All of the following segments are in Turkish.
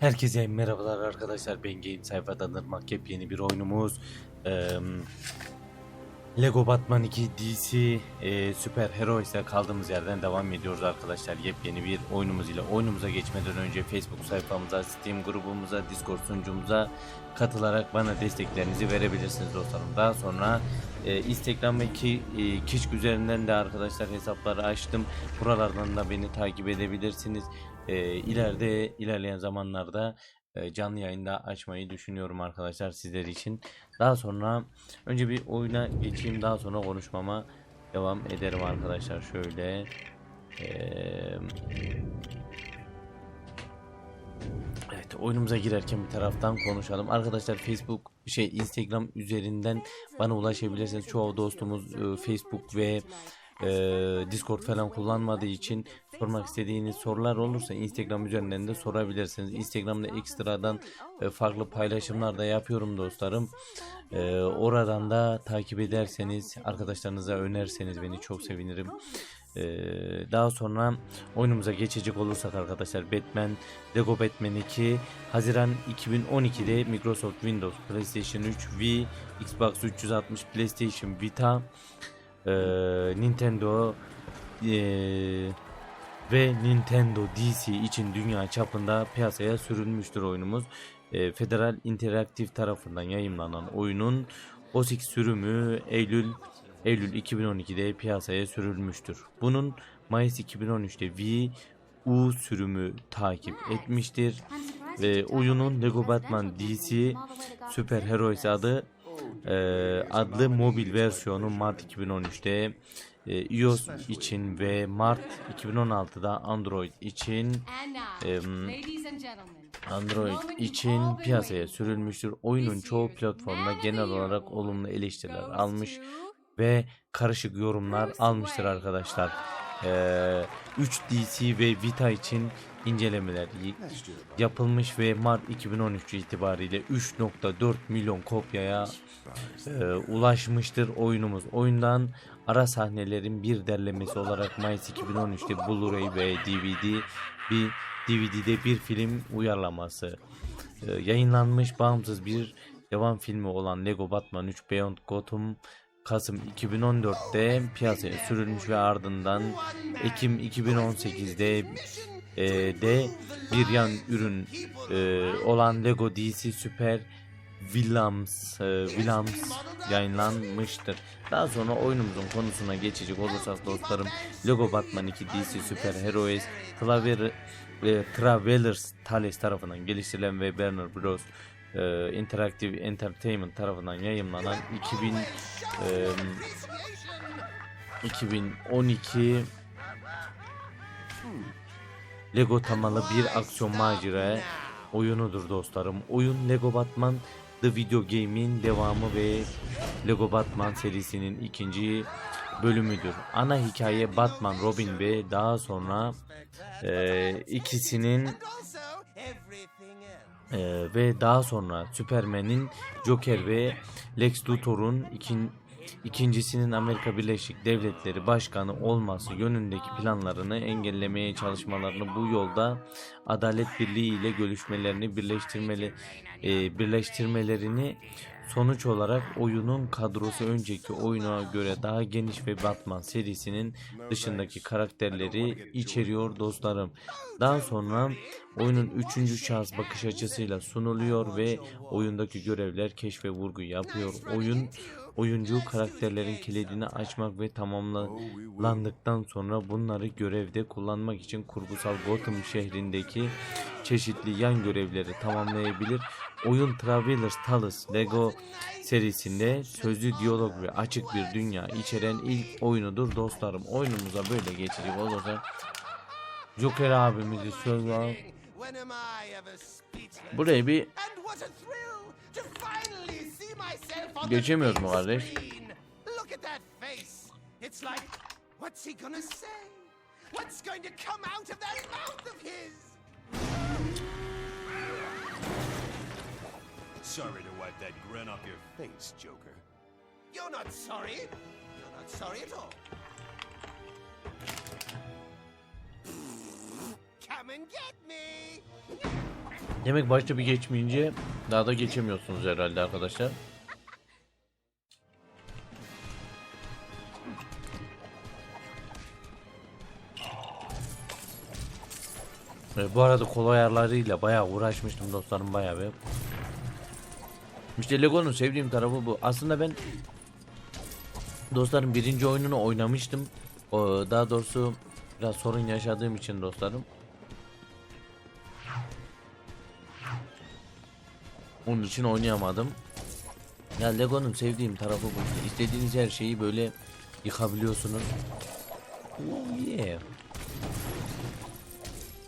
Herkese merhabalar arkadaşlar. Ben Game sayfadan Irmak yepyeni bir oyunumuz. Eee, Lego Batman 2 DC eee, Süper Hero ise kaldığımız yerden devam ediyoruz arkadaşlar. Yepyeni bir oyunumuz ile oyunumuza geçmeden önce Facebook sayfamıza Steam grubumuza Discord sunucumuza katılarak bana desteklerinizi verebilirsiniz dostlarım. Daha sonra eee, Instagram ve ki, eee, Kişk üzerinden de arkadaşlar hesapları açtım. Buralardan da beni takip edebilirsiniz e, ileride ilerleyen zamanlarda e, canlı yayında açmayı düşünüyorum arkadaşlar sizler için. Daha sonra önce bir oyuna geçeyim daha sonra konuşmama devam ederim arkadaşlar şöyle. Eee Evet oyunumuza girerken bir taraftan konuşalım. Arkadaşlar Facebook şey Instagram üzerinden bana ulaşabilirsiniz. Çoğu dostumuz e, Facebook ve e, Discord falan kullanmadığı için sormak istediğiniz sorular olursa Instagram üzerinden de sorabilirsiniz. Instagram'da ekstradan e, farklı paylaşımlar da yapıyorum dostlarım. E, oradan da takip ederseniz arkadaşlarınıza önerseniz beni çok sevinirim. Ee, daha sonra oyunumuza geçecek olursak arkadaşlar Batman Lego Batman 2 Haziran 2012'de Microsoft Windows PlayStation 3 Wii Xbox 360 PlayStation Vita ee, Nintendo ee, ve Nintendo DC için dünya çapında piyasaya sürülmüştür oyunumuz. Ee, Federal Interactive tarafından yayımlanan oyunun OS X sürümü Eylül Eylül 2012'de piyasaya sürülmüştür. Bunun Mayıs 2013'te Wii U sürümü takip etmiştir. Ve oyunun Lego Batman DC Super Heroes adı e, adlı mobil versiyonu Mart 2013'te e, iOS için ve Mart 2016'da Android için Android için piyasaya sürülmüştür. Oyunun çoğu platformda genel olarak olumlu eleştiriler almış ve karışık yorumlar almıştır arkadaşlar. Ee, 3 DC ve Vita için incelemeler yapılmış ve Mart 2013 itibariyle 3.4 milyon kopyaya e, ulaşmıştır oyunumuz. Oyundan ara sahnelerin bir derlemesi olarak Mayıs 2013'te Blu-ray ve DVD bir DVD'de bir film uyarlaması. E, yayınlanmış bağımsız bir devam filmi olan Lego Batman 3 Beyond Gotham Kasım 2014'te piyasaya sürülmüş ve ardından Ekim 2018'de e, de bir yan ürün e, olan Lego DC Super Villains, e, Villains yayınlanmıştır. Daha sonra oyunumuzun konusuna geçecek olursak dostlarım Lego Batman 2 DC Super Heroes Traver, e, Travelers Thales tarafından geliştirilen ve Warner Bros. e, Interactive Entertainment tarafından yayımlanan 2000 e, 2012 Lego temalı bir aksiyon macera oyunudur dostlarım. Oyun Lego Batman The Video Game'in devamı ve Lego Batman serisinin ikinci bölümüdür. Ana hikaye Batman, Robin ve daha sonra e, ikisinin e, ve daha sonra Superman'in Joker ve Lex Luthor'un ikin, ikincisinin Amerika Birleşik Devletleri Başkanı olması yönündeki planlarını engellemeye çalışmalarını bu yolda Adalet Birliği ile görüşmelerini birleştirmeli e, birleştirmelerini sonuç olarak oyunun kadrosu önceki oyuna göre daha geniş ve Batman serisinin dışındaki karakterleri içeriyor dostlarım. Daha sonra oyunun üçüncü şahıs bakış açısıyla sunuluyor ve oyundaki görevler keşfe vurgu yapıyor. Oyun oyuncu karakterlerin kilidini açmak ve tamamlandıktan sonra bunları görevde kullanmak için kurgusal Gotham şehrindeki çeşitli yan görevleri tamamlayabilir. Oyun Travelers Tales Lego serisinde sözlü diyalog ve açık bir dünya içeren ilk oyunudur dostlarım. Oyunumuza böyle geçecek olursa Joker abimizi söz al. Buraya bir Geçemiyoruz mu kardeş? Look at that face. It's like, what's he gonna say? What's going to come out of that mouth of his? Sorry to wipe that grin off your face, Joker. You're not sorry. You're not sorry at all. Come and get me. Demek başta bir geçmeyince daha da geçemiyorsunuz herhalde arkadaşlar. Evet, bu arada kol ayarlarıyla bayağı uğraşmıştım dostlarım bayağı bir. İşte Lego'nun sevdiğim tarafı bu. Aslında ben dostlarım birinci oyununu oynamıştım. O, daha doğrusu biraz sorun yaşadığım için dostlarım. Onun için oynayamadım. Ya Lego'nun sevdiğim tarafı bu. İstediğiniz her şeyi böyle yıkabiliyorsunuz. Oh yeah.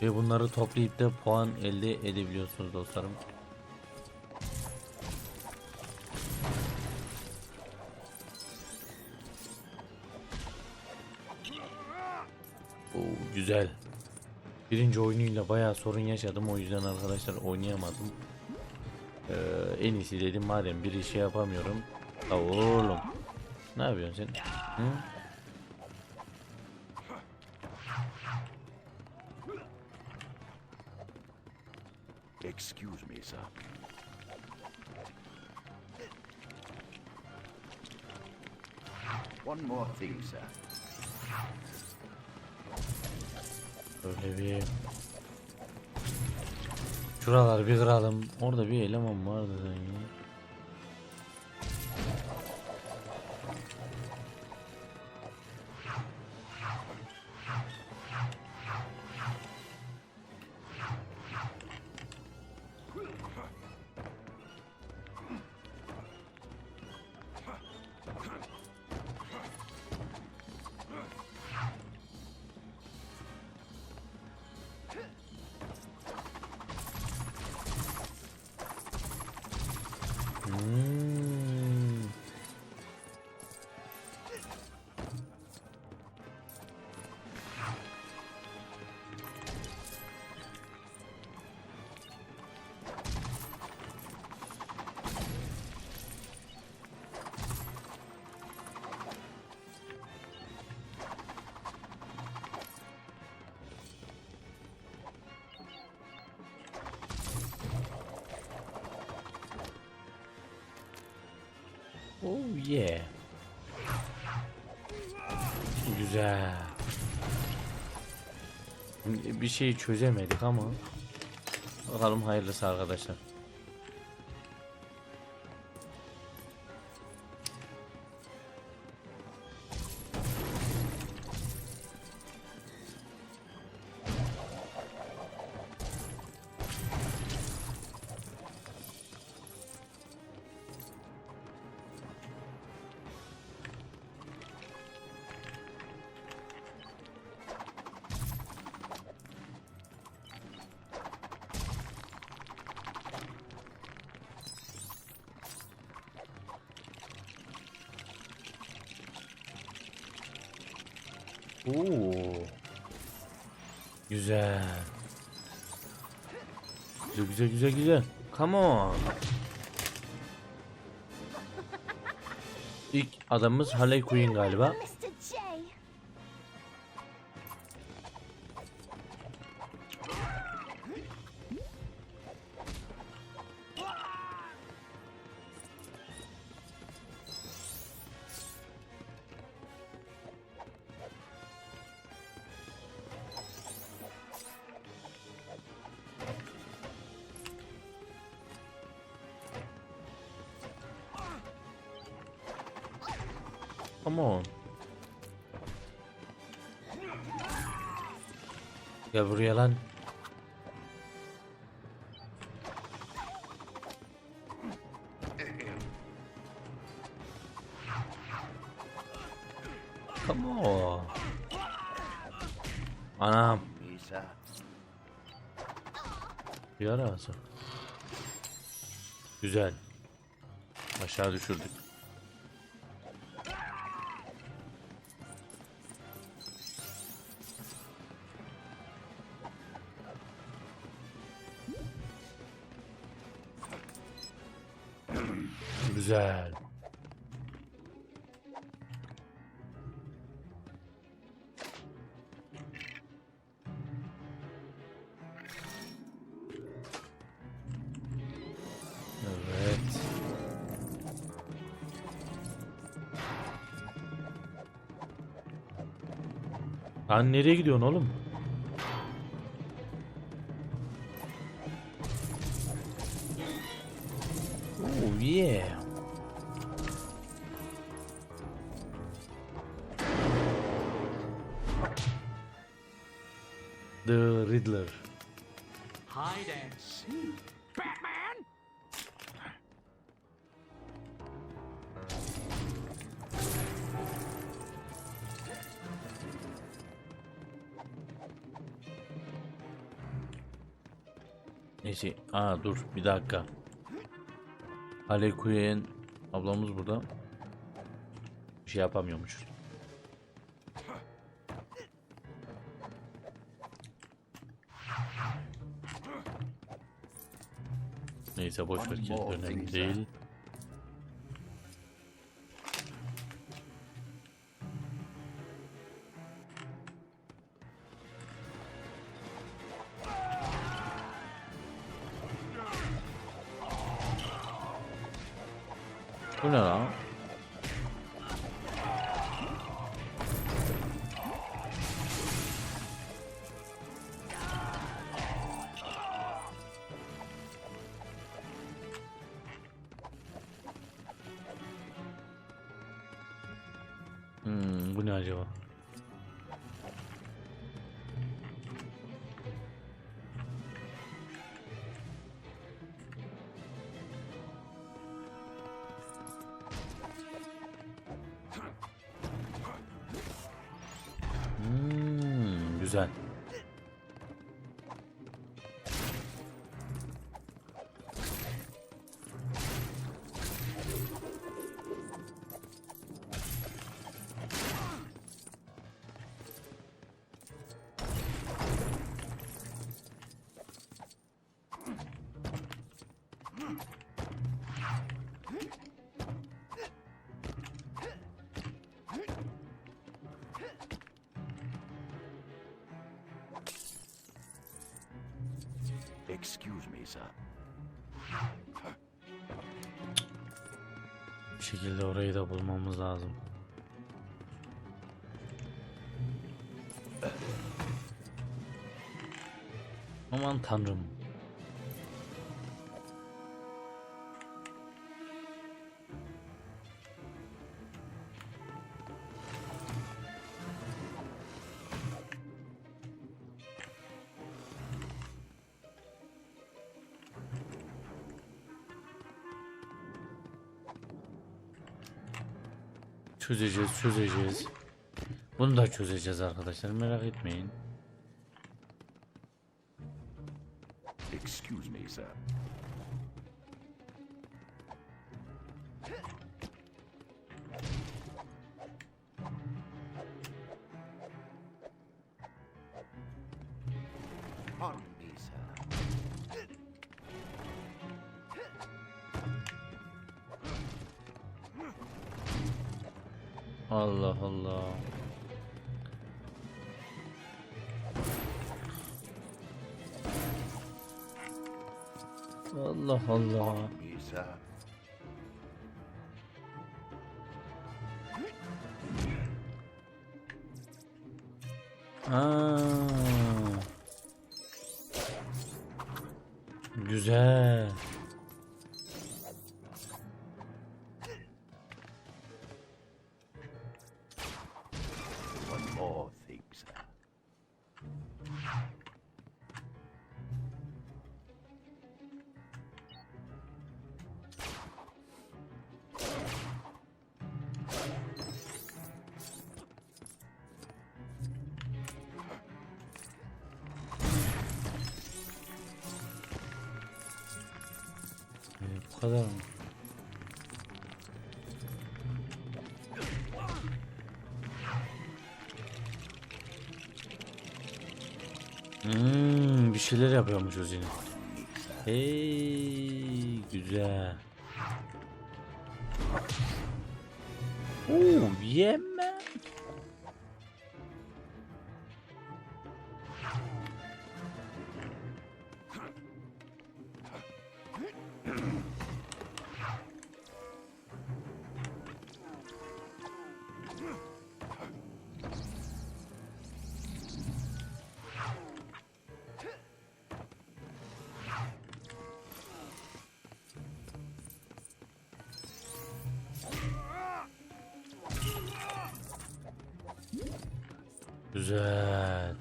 Ve bunları toplayıp da puan elde edebiliyorsunuz dostlarım. Oo, güzel. Birinci oyunuyla bayağı sorun yaşadım o yüzden arkadaşlar oynayamadım. Ee, en iyisi dedim madem bir şey yapamıyorum. La oğlum. Ne yapıyorsun sen? Hı? One more thing, sir. Böyle bir Şuraları bir kıralım. Orada bir eleman vardı sanki. Oh yeah. Güzel. Bir şey çözemedik ama bakalım hayırlısı arkadaşlar. Oo. Güzel. Güzel güzel güzel güzel. Come on. İlk adamımız Harley Quinn galiba. Gel buraya lan. Come on. Anam. Yarası. Güzel. Aşağı düşürdük. Güzel. Lan nereye gidiyorsun oğlum? Oh yeah. The Riddler. Hide and seek. Batman! Neyse. Aa dur bir dakika. Harley Quinn ablamız burada. Bir şey yapamıyormuş. Neyse boş ver önemli değil. Hmm, bu ne acaba? Hmm, güzel. Excuse me, sir. Bir şekilde orayı da bulmamız lazım. Aman tanrım. Çözeceğiz, çözeceğiz. Bunu da çözeceğiz arkadaşlar merak etmeyin. Excuse me, sir. Allah Allah. Allah Allah. Ha. Güzel. Kadar mı? Hmm, bir şeyler yapıyormuşuz yine. Hey, güzel. Oo, yeme. Güzel.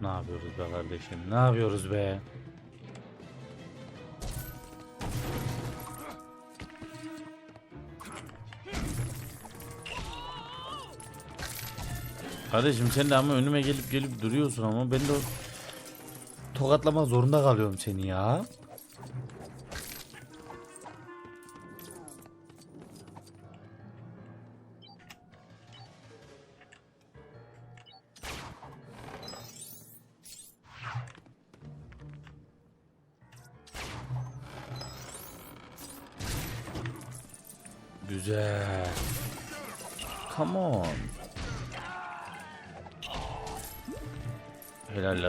Ne yapıyoruz be kardeşim? Ne yapıyoruz be? Kardeşim sen de ama önüme gelip gelip duruyorsun ama ben de tokatlamak zorunda kalıyorum seni ya.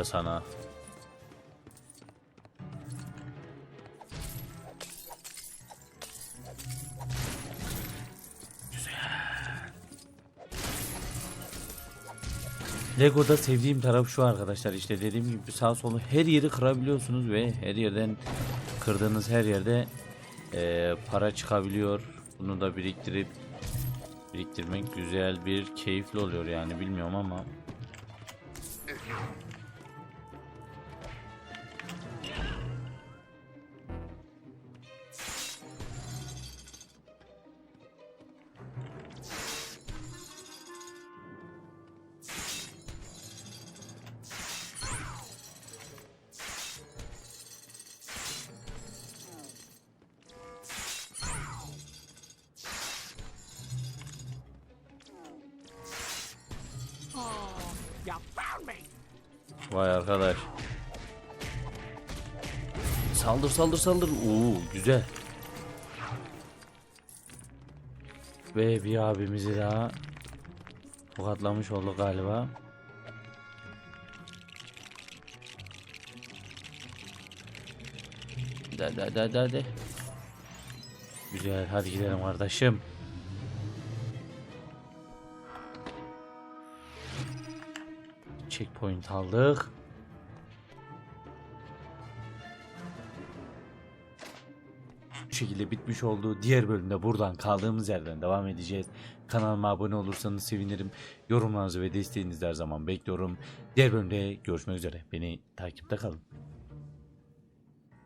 Sana. Lego'da sevdiğim taraf şu arkadaşlar işte dediğim gibi sağ solu her yeri kırabiliyorsunuz ve her yerden kırdığınız her yerde eee, para çıkabiliyor. Bunu da biriktirip biriktirmek güzel bir keyifli oluyor yani bilmiyorum ama Vay arkadaş. Saldır saldır saldır. Oo güzel. Ve bir abimizi daha tokatlamış olduk galiba. Da da da da da. Güzel hadi gidelim kardeşim. Checkpoint aldık. Bu şekilde bitmiş oldu. Diğer bölümde buradan kaldığımız yerden devam edeceğiz. Kanalıma abone olursanız sevinirim. Yorumlarınızı ve desteğinizi her zaman bekliyorum. Diğer bölümde görüşmek üzere. Beni takipte kalın.